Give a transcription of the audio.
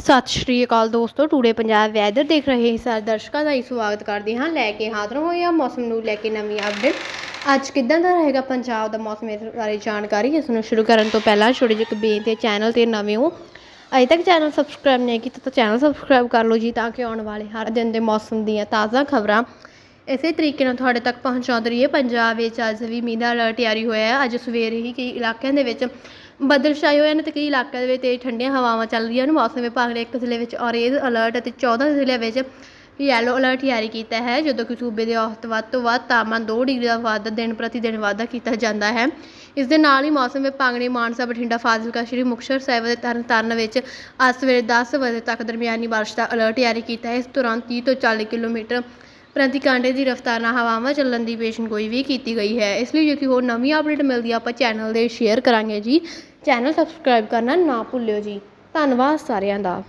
ਸਤਿ ਸ਼੍ਰੀ ਅਕਾਲ ਦੋਸਤੋ today Punjab weather ਦੇਖ ਰਹੇ ਸਾਰੇ ਦਰਸ਼ਕਾਂ ਦਾ ਹੀ ਸਵਾਗਤ ਕਰਦੇ ਹਾਂ। ਲੈ ਕੇ ਹਾਜ਼ਰ ਹੋਏ ਹਾਂ। ਮੌਸਮ ਨੂੰ ਲੈ ਕੇ ਨਵੀਂ ਅਪਡੇਟ ਅੱਜ ਕਿੱਦਾਂ ਦਾ ਰਹੇਗਾ ਪੰਜਾਬ ਦਾ ਮੌਸਮ ਇਸ ਬਾਰੇ ਜਾਣਕਾਰੀ? ਇਸ ਨੂੰ ਸ਼ੁਰੂ ਕਰਨ ਤੋਂ ਪਹਿਲਾਂ ਛੋਟੀ ਜਿਹੀ ਇੱਕ ਬੇਨਤੀ ਹੈ ਚੈਨਲ ਤੇ ਨਵੇਂ ਹੋ। ਅਜੇ ਤੱਕ ਚੈਨਲ ਸਬਸਕ੍ਰਾਈਬ ਨਹੀਂ ਕੀਤਾ ਤਾਂ ਚੈਨਲ ਸਬਸਕ੍ਰਾਈਬ ਕਰ ਲਓ ਜੀ, ਤਾਂ ਕਿ ਆਉਣ ਵਾਲੇ ਹਰ ਦਿਨ ਦੇ ਮੌਸਮ ਦੀਆਂ ਤਾਜ਼ਾ ਖਬਰਾਂ ਇਸੇ ਤਰੀਕੇ ਨਾਲ ਤੁਹਾਡੇ ਤੱਕ ਪਹੁੰਚਾਉਂਦੇ ਰਹੀਏ। ਪੰਜਾਬ ਵਿੱਚ ਅੱਜ ਵੀ ਮੀਂਹ ਦਾ ਅਲਰਟ ਜਾਰੀ ਹੋਇਆ ਹੈ। ਅੱਜ ਸਵੇਰੇ ਹੀ ਕਈ ਇਲਾਕਿਆਂ ਦੇ ਵਿੱਚ ਬੱਦਲ ਛਾਏ ਹੋਏ ਹਨ ਤੇ ਕਈ ਇਲਾਕਿਆਂ ਦੇ ਵਿੱਚ ਤੇਜ਼ ਠੰਡੀਆਂ ਹਵਾਵਾਂ ਚੱਲ ਰਹੀਆਂ ਹਨ। ਮੌਸਮ ਵਿਭਾਗ ਨੇ ਇੱਕ ਜ਼ਿਲ੍ਹੇ ਵਿੱਚ ਔਰੇਂਜ ਅਲਰਟ ਅਤੇ 14 ਜ਼ਿਲ੍ਹਿਆਂ ਵਿੱਚ ਯੈਲੋ ਅਲਰਟ ਜਾਰੀ ਕੀਤਾ ਹੈ, ਜਦੋਂ ਕਿ ਸੂਬੇ ਦੇ ਔਸਤ ਵੱਧ ਤੋਂ ਵੱਧ ਤਾਪਮਾਨ 2 ਡਿਗਰੀ ਦਾ ਵਾਧਾ, ਦਿਨ ਪ੍ਰਤੀ ਦਿਨ ਵਾਧਾ ਕੀਤਾ ਜਾਂਦਾ ਹੈ। ਇਸ ਦੇ ਨਾਲ ਹੀ ਮੌਸਮ ਵਿਭਾਗ ਨੇ ਮਾਨਸਾ, ਬਠਿੰਡਾ, ਫਾਜ਼ਿਲਕਾ, ਸ਼੍ਰੀ ਮੁਕਤਸਰ ਸਾਹਿਬ ਅਤੇ ਤਰਨਤਾਰਨ ਵਿੱਚ ਅੱਜ ਸਵੇਰੇ 10 ਵਜੇ ਤੱਕ ਦਰਮਿਆਨੀ ਬਾਰਿਸ਼ ਦਾ ਅਲਰਟ ਜਾਰੀ ਕੀਤਾ ਹੈ। ਇਸ ਦੌਰਾਨ 30 ਤੋਂ 40 ਕਿਲੋਮੀਟਰ ਪ੍ਰਤੀ ਘੰਟੇ ਦੀ ਰਫ਼ਤਾਰ ਨਾਲ ਹਵਾਵਾਂ ਚੱਲਣ ਦੀ ਪੇਸ਼ਨਗੋਈ ਵੀ ਕੀਤੀ ਗਈ ਹੈ। ਇਸ ਲਈ ਜੇ ਹੋਰ ਨਵੀਂ ਅਪਡੇਟ ਮਿਲਦੀ ਆ, ਆਪਾਂ ਚੈਨਲ ਦੇ ਸ਼ੇਅਰ ਕਰਾਂਗੇ ਜੀ। ਚੈਨਲ ਸਬਸਕ੍ਰਾਈਬ ਕਰਨਾ ਨਾ ਭੁੱਲਿਓ ਜੀ। ਧੰਨਵਾਦ ਸਾਰਿਆਂ ਦਾ।